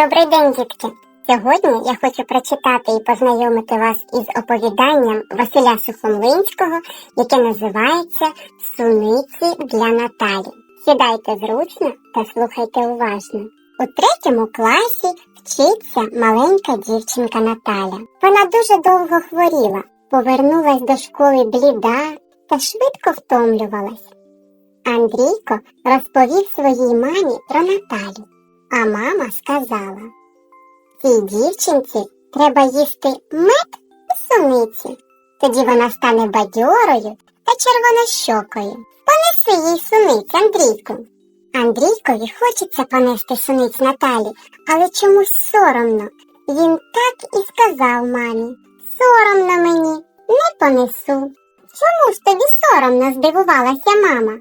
Добрий день, дітки! Сьогодні я хочу прочитати і познайомити вас із оповіданням Василя Сухомлинського, яке називається Суниці для Наталі. Сідайте зручно та слухайте уважно. У третьому класі вчиться маленька дівчинка Наталя. Вона дуже довго хворіла, повернулась до школи бліда та швидко втомлювалась. Андрійко розповів своїй мамі про Наталю, а мама сказала: Цій дівчинці треба їсти мед і суниці. Тоді вона стане бадьорою та червонощокою. Понеси їй суниць, Андрійку. Андрійкові хочеться понести суниць Наталі, але чомусь соромно. Він так і сказав мамі: Соромно мені, не понесу. Чому ж тобі соромно? здивувалася мама.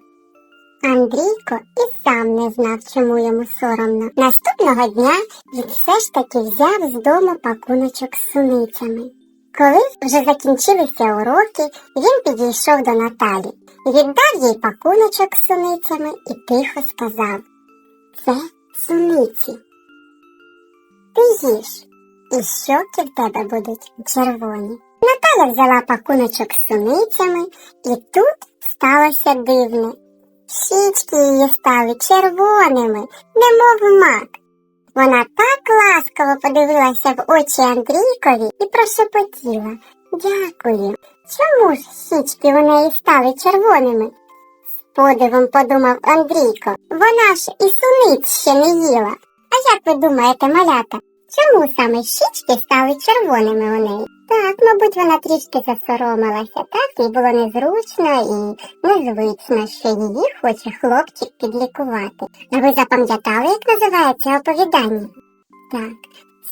Андрійко і сам не знав, чому йому соромно. Наступного дня він все ж таки взяв з дому пакуночок з суницями. Коли вже закінчилися уроки, він підійшов до Наталі, віддав їй пакуночок з суницями і тихо сказав Це суниці. Ти їж, і щоки в тебе будуть червоні. Наталя взяла пакуночок з суницями, і тут сталося дивне. Щічки її стали червоними, немов мак. Вона так ласкаво подивилася в очі Андрійкові і прошепотіла Дякую. Чому ж щічки у неї стали червоними? З подивом подумав Андрійко. Вона ж і суниць ще не їла. А як ви думаєте, малята, чому саме щічки стали червоними у неї? Так, мабуть, вона трішки засоромилася, так їй було незручно і незвично, що її хоче хлопчик підлікувати. А ви запам'ятали, як називається оповідання? Так,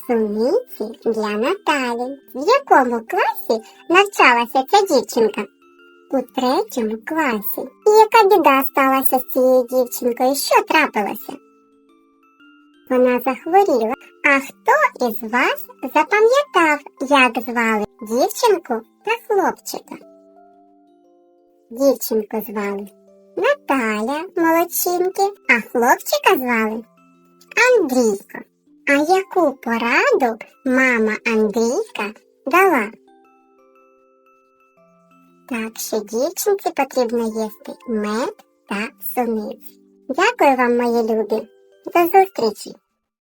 суниці для Наталі. В якому класі навчалася ця дівчинка? У третьому класі. І яка біда сталася з цією дівчинкою? Що трапилося? Вона захворіла. А хто із вас запам'ятав, як звали дівчинку та хлопчика? Дівчинку звали Наталя молодчинки, а хлопчика звали Андрійко. А яку пораду мама Андрійка дала? Так що дівчинці потрібно їсти мед та суниць. Дякую вам, мої любі. До зустрічі!